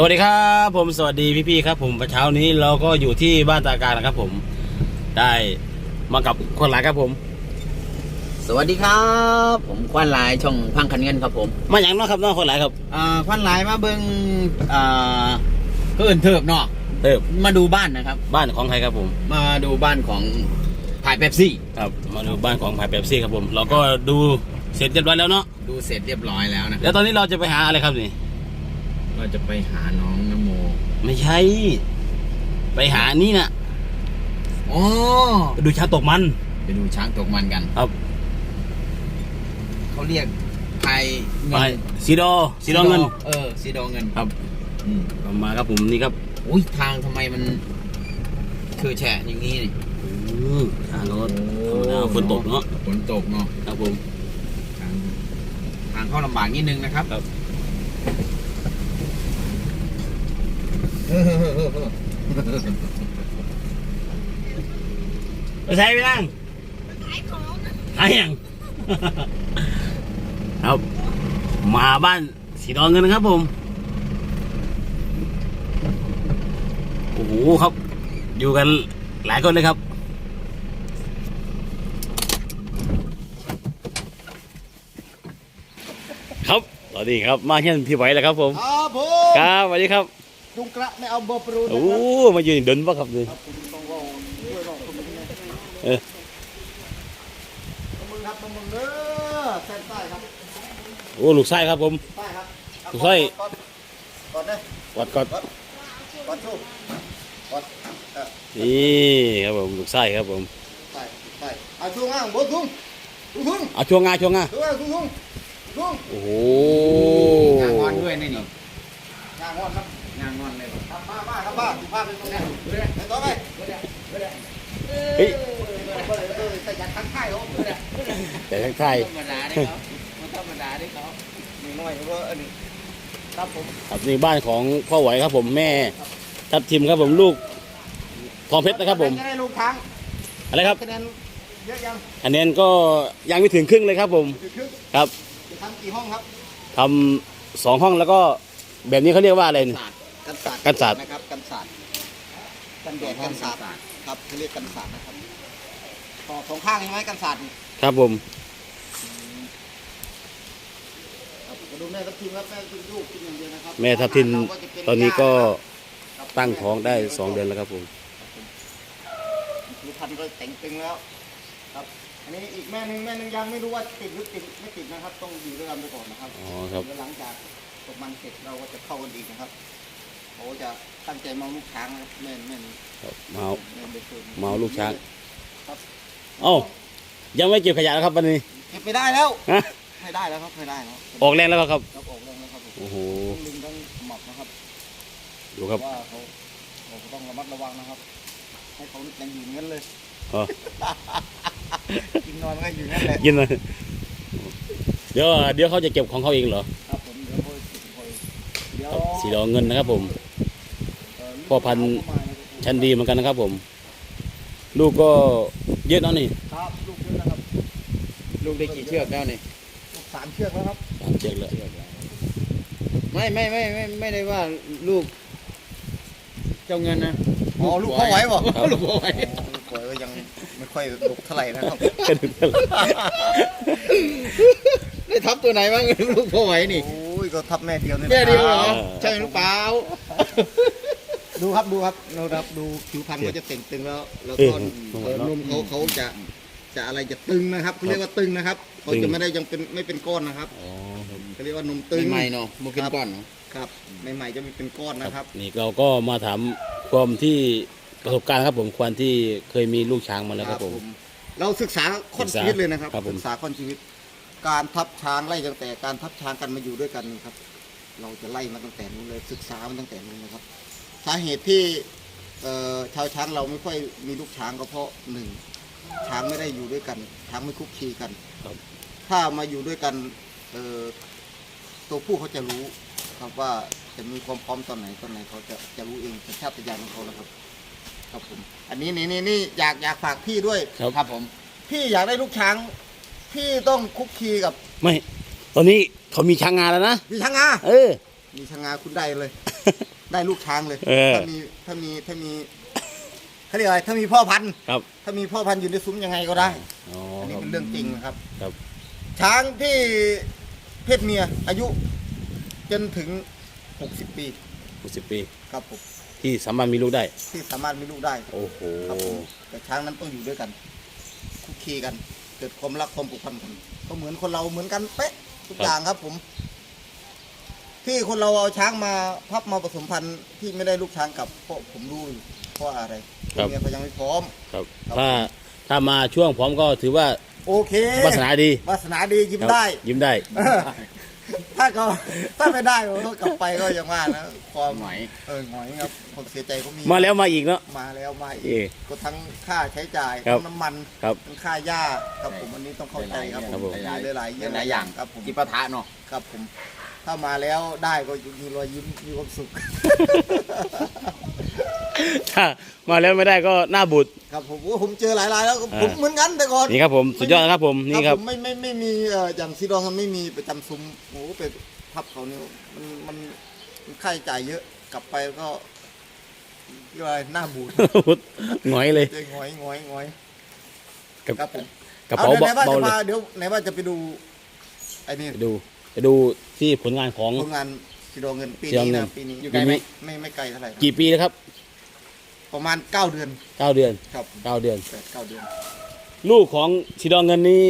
สวัสดีครับผมสวัสดีพี่ๆครับ ผมเช้านี้เราก็อยู่ที่บ้านตาการนะครับ ผมได้มากับคนหลายครับผม สวัสดีครับ ผมควันหลายช่องพังคันเงินครับผมมาอย่างเน้องครับเน้องคนหลายครับอ่าควันหลายมาเบิงอ่าเพื่อนเทิบเนาะเติบมาดูบ้านนะครับ บ้านของใครครับผม มาดูบ้านของพายเป๊ปซี่ ครับมาดูบ้านของพายเป๊ปซี่ครับผม เราก็ดูเสร็จเรียบร้อยแล้วเนาะดูเสร็จเรียบร้อยแล้วนะแล้วตอนนี้เราจะไปหาอะไรครับนี่ ก็จะไปหาน้องนโม ไม่ใช่ ไปหานี่นะอ๋อ ไปดูช้างตกมัน ไปดูช้างตกมันกันครับ เขาเรียกพายไปเงินสีดอสีดอเงิน เออซีดอเงิน ครับอืมมาครับผมนี่ครับ อุ้ยทางทำไมมันคือแฉะอย่างนี้นี่อืมทางรถธรรมดาฝนตกเนาะ ฝนตกเนาะ ครับผม ทางทางเข้าลำบากนิดนึงนะครับครับ ไปใช้ไปนั่งขายของขายอย่างครับ มาบ้านสีดอนเงินนะครับผม โอ้โหครับ อยู่กันหลายคนเลยครับครับสวัสดีครับ มาเช่นพี่ไหวแล้วครับผม ครับผม ครับสวัสดีครับ จุงกระไม่เอาเบอร์ปรูนะโอ้ครับมายืนเดินปะครับเลยครับผมต้องรอด้วยรอคนนี้เออมือครับมือเด้อเส้นใต้ครับโอ้ลูกไส้ครับผม ใต้ครับถูกไส้ก่อนก่อนเลยวัดก่อนก่อนชูก่อนเออนี่ครับผมลูกไส้ครับผมใต้ใต้เอาช่วงอ่างบนทุ่งทุ่งทุ่งเอาช่วงงาช่วงงาช่วงอ่างทุ่งทุ่งทุ่งโอ้โห งานงอนด้วยนี่นี่งางอนครับ งอนเลยครับมามาครับมาภาพเป็นตรงนี้ไปต่อไปเฮ้ยเออเออใส่ยัดทั้งค่ายเขาแต่ทั้งไทยธรรมดาได้เขามันธรรมดาได้เขาหนึ่งหน่อยเอออันนี้ครับผมครับนี่บ้านของพ่อไหวครับผมแม่ทับทิมครับผมลูกทองเพชรนะครับผมจะได้ลูกค้างอะไรครับคะแนนเยอะยังอันนี้ก็ยังไม่ถึงครึ่งเลยครับผมครึ่งครับจะทำกี่ห้องครับทำสองห้องแล้วก็แบบนี้เขาเรียกว่าอะไรเนี่ศาสตร์ กันศาสตร์กันศาสตร์ นะครับกันศาสตร์กันแดดกันศาสตร์ครับเขาเรียกกันศาสตร์นะครับต่อสองข้างใช่ไหมกันศาสตร์นี่ครับผม ครับมาดูแม่ทับทิมครับแม่ทับทิมลูกกินอย่างเดียวนะครับแม่ทับทิมเราจะเป็ตอนนี้ก็ครับตั้งท้องได้สองเดือนแล้วครับผม ลูกพันธุ์ก็แต่งตึงแล้ว ครับ อันนี้อีกแม่หนึ่งแม่หนึ่งยังไม่รู้ว่าติดหรือติดไม่ติดนะครับ ต้องอยู่ด้วยกันไปก่อนนะครับอ๋อครับ เดี๋ยวหลังจากตกมันเสร็จเราก็จะเข้ากันอีกนะครับ เขาจะตั้งใจมาเอาลูกช้างนะครับแม่นแม่นครับมาเอาแม่นไปเกินมาเอาลูกช้าง ครับเอ้ายังไม่เก็บขยะแล้วครับวันนี้เก็บไม่ได้แล้วฮะไม่ได้แล้วครับไม่ได้แล้วออกแรงแล้วครับ ครับออกแรงแล้วครับผมโอ้โห ทั้งลิงทั้งหมอบนะครับดูครับ ว่าเขาเราก็ต้องระมัดระวังนะครับ ให้เขายังอยู่งั้นเลยอ๋อ กินนอนก็อยู่งั้นแหละกินเลยเดี๋ยวเดี๋ยวเขาจะเก็บของเขาเองเหรอครับผมเดี๋ยวค่อยค่อยเดี๋ยวครับสีดอกเงินนะครับผมเอ่อ พ่อพันธุ์ชั้นดีเหมือนกันนะครับ ผม ลูกก็เยอะเนาะนี่ครับลูกเยอะนะครับลูกได้กี่เชือกแล้วนี่ลูกสามเชือกแล้วครับสามเจ็ดเลยไม่ไม่ไม่ไม่ไม่ได้ว่าลูก เจ้าเงินนะอ๋อลูกพ่อไหวบ่อ๋อลูกพ่อไหวลูกพ่อไหวก็ยังไม่ค่อยลูกเท่าไหร่นะครับได้ทับตัวไหนบ้างลูกพ่อไหวนี่โอ้ยก็ทับแม่เดียวนี่แม่เดียวเหรอครับใช่หรือเปล่า ดูครับดูครับเราครับดูผิวพรรณก็จะเต่งตึงแล้วแล้วเออก็เอ่อนมเขาเขาจะจะอะไรจะตึงนะครับเขาเรียกว่าตึงนะครับเขาตึจะงไม่ได้ยังเป็นไม่เป็นก้อนนะครับอ๋อครับเขาเรียกว่านมตึง ใหม่ๆเนาะโมกินก้อนเนาะครับใหม่ๆจะไม่เป็นก้อนนะครับ นี่เราก็มาถามความที่ประสบการณ์ครับผมควรที่เคยมีลูกช้างมาแล้วครับผม เราศึกษาข้อนศึกษาชีวิตเลยนะครับ ครับผม ศึกษาข้อนชีวิต การทับช้างไล่ตั้งแต่การทับช้างกันมาอยู่ด้วยกันนี่ครับ เราจะไล่มาตั้งแต่นู้นเลยศึกษามาตั้งแต่นู้นนะครับสาเหตุที่เอ่อชาวช้างเราไม่ค่อยมีลูกช้างก็เพราะหนึ่งช้างไม่ได้อยู่ด้วยกันช้างไม่คุกคีกันครับถ้ามาอยู่ด้วยกันเอ่อตัวผู้เขาจะรู้ครับว่าจะมีความพร้อมตอนไหนตอนไหนเขาจะจะรู้เองสัญชาตญาณของเขาแล้วครับครับผม อันนี้นี่นี่นี่อยากอยากฝากพี่ด้วยครับครับผมพี่อยากได้ลูกช้างพี่ต้องคุกคีกับ ไม่ ตอนนี้เขามีช้างงาแล้วนะมีช้างงาเออ มีช้างงาคุณได้เลย ได้ลูกช้างเลย เออ ถ้ามีถ้ามีถ้ามีเขาเรียกอะไรถ้ามีพ่อพันธุ์ครับถ้ามีพ่อพันธุ์อยู่ในซุ้มยังไงก็ได้ อ๋ออันนี้ครับเป็นเรื่องจริงนะครับ ครับ ช้างที่เพศเมียอายุจนถึง 60 ปีหกสิบปี ครับผมที่สามารถมีลูกได้ ที่สามารถมีลูกได้โอ้โห ครับผมแต่ช้างนั้นต้องอยู่ด้วยกันคุกคีกัน เกิดความรักความผูกพันกันก็เหมือนคนเราเหมือนกันเป๊ะทุกอย่างครับผม ที่คนเราเอาช้างมาพับมาผสมพันธุ์ที่ไม่ได้ลูกช้างกลับเพราะผมรู้อยู่เพราะอะไรตัวเมียเขายังไม่พร้อม ครับ ครับ ถ้าถ้ามาช่วงพร้อมก็ถือว่าโอเควาสนาดีวาสนาดียิ้มครับได้ ยิ้มได้เออถ้าเขาถ้าไม่ได้ผมก็กลับไปก็ยังว่านะความหงอย เออหงอยครับความเสียใจก็มีมาแล้วมาอีกเนาะ มาแล้วมาอีเอ่กก็ทั้งค่าใช้จ่ายครับ ทั้งน้ำมันครับ ทั้งค่าหญ้าครับผมอันนี้ต้องเข้าใจครับครับผมหลายหลายๆหลายๆอย่างครับผมจิปาถะเนาะครับผม ถ้ามาแล้วได้ก็มีรอยยิ้มมีความสุข ถ้ามาแล้วไม่ได้ก็หน้าบุดครับผมโอ้ผมเจอหลายรายแล้วอ่าผมเหมือนกันแต่ก่อนนี่ครับผมสุดยอดนะครับผมนี่ครับผมไม่ไม่ไม่มีเอ่ออย่างซีดองมันไม่มีประจำซุ้มโอ้โหไปพับเขาเนี่ยมันมันมันค่าใช้จ่ายเยอะกลับไปก็เรียกว่าอะไรหน้าบูดบุดหงอยเลย เจ๊งอยงอยงอยกับครับผมกระเป๋าอไหนว่าเบาจะๆเลยมาเดี๋ยวไหนว่าจะไปดูไอ้นี่ ไปดู ไปดูที่ผลงานของ ผลงานซีดองเงินปีซีดองนี้เงินะนปีนี้อยู่ไกลไหมไม่ไม่ไกลเท่าไหร่ครับกี่ปีแล้วครับ ประมาณเก้าเดือนเก้าเดือนครับเก้าเดือนแปดเก้าเดือน ลูกของสีดองเงินนี้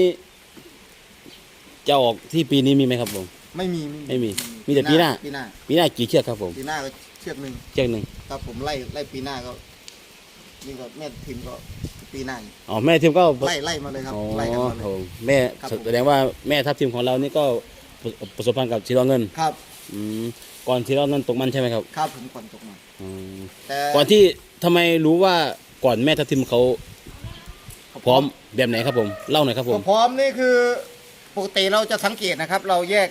จะออกที่ปีนี้มีไหมครับผม ไม่มีไม่มี มีแต่ปีหน้า ปีหน้าปีหน้ากี่เชือกครับผม ปีหน้าก็เชือกหนึ่งเชือกหนึ่งครับผมไล่ไล่ปีหน้าก็นี่ก็แม่ทีมก็ปีหน้าอีกอ๋อแม่ทีมก็ไล่ไล่มาเลยครับอ๋อไล่กันมาเลยโหแม่ครับผมแสดงว่าแม่ทัพทีมของเรานี่ก็ ประประสบพันธ์กับสีดองเงินครับอืมก่อนสีดองเงินตกมันใช่ไหมครับครับผมก่อนตกมาอืมแต่ก่อนที่ทำไมรู้ว่าก่อนแม่ทัพทีมเขาพร้อมแบบไหนครับผมเล่าหน่อยครับผก็มพร้อมนี่คือปกติเราจะสังเกตนะครับ เราแยก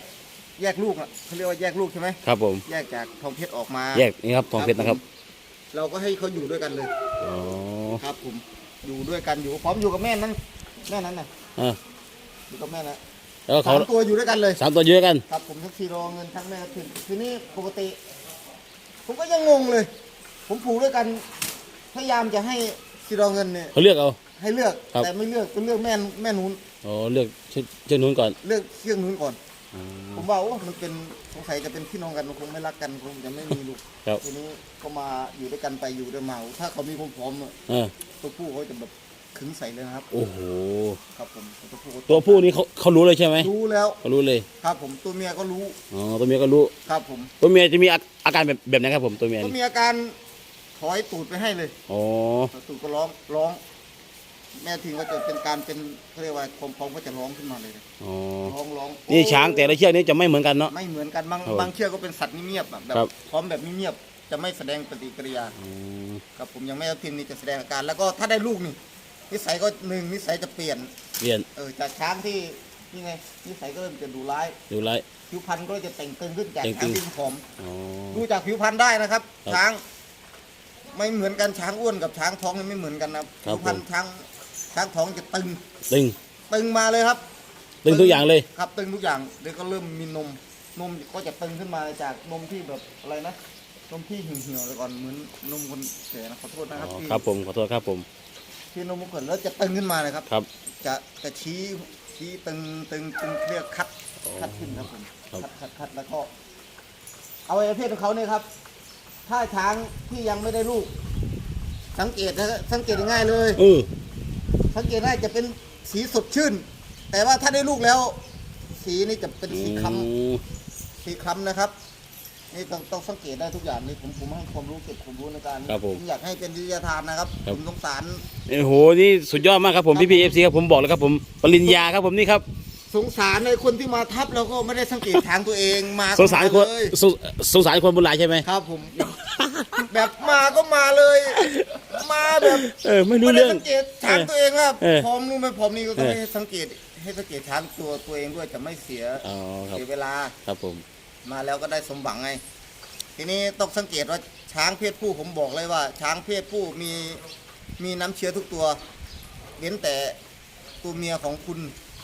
แยกลูกอะเขาเรียกว่าแยกลูกใช่ไหมครับผมแยกจากทองเพชรออกมา แยกนี่ครับทองเพชรนะครับผมเราก็ให้เขาอยู่ด้วยกันเลยอ๋อครับผมอยู่ด้วยกันอยู่พร้อมอยู่กับแม่นั้นแม่นั้นนะอะอยู่กับแม่นะ แล้วก็สาเขามตัวอยู่ด้วยกันเลย สามตัวเยอะกัน ครับผมทั้งทีรอเงินทั้งแม่ทีทีนี้ปกติ ผมก็ยังงงเลย ผมผูกด้วยกัน พยายามจะให้ทีรอเงินเนี่ย เขาเลือกเอา ให้เลือกครับ แต่ไม่เลือกเป็นเลือกแม่นแม่นู้นอ๋อเลือกเชือกเชือกนู้นก่อนเลือกเชือกนู้นก่อน อ๋อ ผมว่าโอ้มันเป็นสงสัยจะเป็นพี่น้องกันมันคงไม่รักกันคงจะไม่มีลูกครับ ทีนี้ก็มาอยู่ด้วยกันไปอยู่ด้วยมาถ้าเขามีความพร้อมอะเออตัวผู้เขาจะแบบ ขึงใส่เลยนะครับ โอ้โห ครับผมตัวผู้เขาตัวผู้นี้เขาเขารู้เลยใช่ไหมรู้แล้ว เขารู้เลย ครับผมตัวเมียก็รู้ อ๋อ ตัวเมียก็รู้ ครับผม ตัวเมียจะมีอาอาการแบบแบบไหนครับผมตัวเมียก็นี่มีอาการถอยตูดไปให้เลยอ๋อตูดก็ร้องร้อง แม่ทิ้งก็จะเป็นการเป็นเขาเรียกว่าความพร้อมก็จะร้องขึ้นมาเลยนะอ๋อร้องร้องนี่ช้างแต่ละเชือกนี้จะไม่เหมือนกันเนาะ ไม่เหมือนกันบางครับผมบางเชือกก็เป็นสัตว์เงียบๆอะแบบครับพร้อมแบบเงียบๆจะไม่แสดงปฏิกิริยาอืมครับผมยังไม่เอาทีมนี่จะแสดงอาการ แล้วก็ถ้าได้ลูกนี่ นิสัยก็หนึ่งนิสัยจะเปลี่ยน เปลี่ยนเออจากช้างที่นี่ไงนิสัยก็เริ่มจะดูร้าย ดูไลผิวพรรณก็จะแต่งตึงขึ้นจากแต่งตึช้างง ที่ผอมอ๋อ ดูจากผิวพรรณได้นะครับ ครับช้าง ไม่เหมือนกันช้างอ้วนกับช้างท้องนี่ไม่เหมือนกันนะครับครับผิวพรรณผมช้างช้างท้องจะตึง ตึงตึงมาเลยครับ ตึงทุกอย่างเลย ครับตึงทุกอย่างเดี๋ยวก็เริ่มมีนม นมก็จะตึงขึ้นมาจากนมที่แบบอะไรนะนมที่เหี่ยวๆเลยก่อนเหมือนนมคนแก่นะขอโทษนะครับอ๋อที่ครับผมขอโทษครับผม ที่นมคนแล้วจะตึงขึ้นมาเลยครับ ครับ จะจะชี้ชี้ตึงตึงตึงเรียกคัดคัดขึ้นครับผมครับ คัดคัดคัดแล้วก็ เอาไอ้เภทของเขาเนี่ยครับ ถ้าช้างที่ยังไม่ได้ลูก สังเกตนะสังเกตง่ายๆเลย เออ สังเกตได้จะเป็นสีสดชื่น แต่ว่าถ้าได้ลูกแล้ว สีนี่จะเป็นสีคล้ำสีคล้ำนะครับ นี่ต้องต้องสังเกตได้ทุกอย่างนี่ผมผมให้ความรู้เก็บความรู้ในการครับผมอยากให้เป็นวิทยาทานนะครับครับ ผมสงสารโอ้โหนี่สุดยอดมากครับผมพี่พีเอฟซีครับผมบอกเลยครับผมปริญญาครับผมนี่ครับสงสารในคนที่มาทับแล้วก็ไม่ได้สังเกตทางตัวเองมาสงสารคนเลยสงสงสารคนบุญหลายใช่ไหมครับผม แบบมาก็มาเลย มาแบบเออไม่รู้เรื่องด้สังเกตช้างตัวเองครับเออพร้อมรู้ไหมพร้อมนี่ก็ต้องเออให้สังเกตให้สังเกตช้างตัวตัวเองด้วยจะไม่เสียอ๋อครับ เสียเวลา ครับผม มาแล้วก็ได้สมหวังไง ทีนี้ต้องสังเกตว่าช้างเพศผู้ผมบอกเลยว่า ช้างเพศผู้มีมีน้ำเชื้อทุกตัวเว้นแต่ตัวเมียของคุณ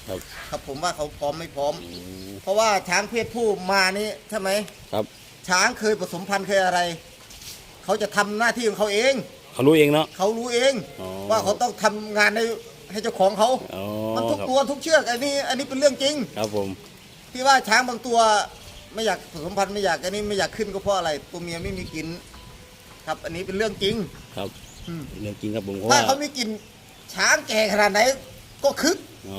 ครับ ครับผมว่าเขาพร้อมไม่พร้อม อืมเพราะว่าช้างเพศผู้มานี่ใช่ไหม ครับช้างเคยผสมพันธุ์เคยอะไร เขาจะทำหน้าที่ของเขาเอง เขารู้เองเนาะ เขารู้เอง อ๋อ ว่าเขาต้องทำงานให้ให้เจ้าของเขา อ๋อมันทุกครับตัวทุกเชือกอันนี้อันนี้เป็นเรื่องจริง ครับผม ที่ว่าช้างบางตัว ไม่อยากผสมพันธุ์ไม่อยากอันนี้ไม่อยากขึ้นก็เพราะอะไรตัวเมียไม่มีกิน ครับ อันนี้เป็นเรื่องจริง ครับอืมเรื่องจริงครับผมเพราะถ้าว่าเขามีกินช้างแก่ขนาดไหน ก็คึกโอ้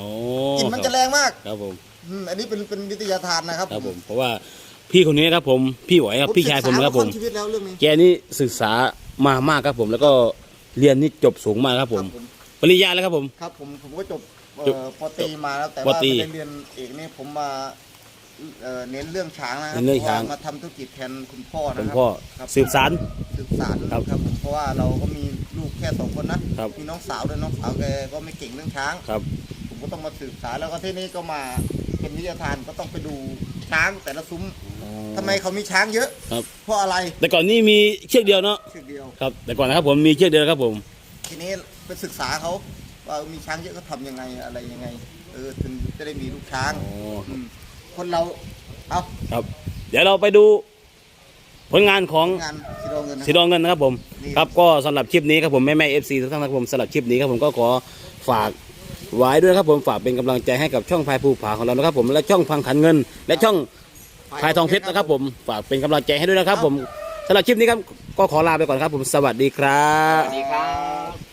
กินมันจะแรงมากครับผมอืมอันนี้เป็นเป็นวิทยาทานนะครับครับผม เพราะว่าพี่คนนี้ครับผมพี่หวยครับพี่ชายผมนะครับผมศึกษาาชีวิตแล้วเรื่องนี้ แกนี่ศึกษามามากครับผม แล้วก็เรียนนี่จบสูงมากครับผมครับผมปริญญาแล้วครับผม ครับผมผมก็จบเอ่จบอปอตรีมาแล้วแต่ปว่าตรีไม่ได้เรียนเอกนี่ผมมา เอ่อเน้นเรื่องช้างนะครัเน้นเรื่องช้าง พะว่มาทำธุรกิจแทนคุณพ่อนะคุณครับพ่อครับสืบสาร สืบสารครับครับผมเพราะว่าเราก็มีลูกแค่สองคนนะครับ มีน้องสาวด้วยน้องสาวแกก็ไม่เก่งเรื่องช้าง ครับ ผมก็ต้องมาสืบสารแล้วก็ที่นี่ก็มาเป็นวิทยาทานก็ต้องไปดูช้างแต่ละซุ้มทำไมเขามีช้างเยอะครับ เพราะอะไรแต่ก่อนนี่มีเชือกเดียวเนาะเชือกเดียว ครับ แต่ก่อนนะครับผมมีเชือกเดียวครับผม ทีนี้ไปศึกษาเขาว่ามีช้างเยอะก็ทำยังไงอะไรยังไง เออถึงจะได้มีลูกช้างอ๋อม คนเราเอาครับ เดี๋ยวเราไปดูผลงานของงานสีดองเงินนะ สีดองเงินนะครับผม นี่ ครับก็สำหรับคลิปนี้ครับผมแม่แม่เอฟซีทุกท่านนะครับผมสำหรับคลิปนี้ครับผมก็ขอฝากไว้ด้วยนะครับผมฝากเป็นกำลังใจให้กับช่องพายภูผาของเรานะครับผมและช่องพังขันเงิน และช่องพายทองเพชรนะครับผมฝากเป็นกำลังใจให้ด้วยนะครับผมสำหรับคลิปนี้ครับก็ขอลาไปก่อนครับผมสวัสดีครับ สวัสดีครับ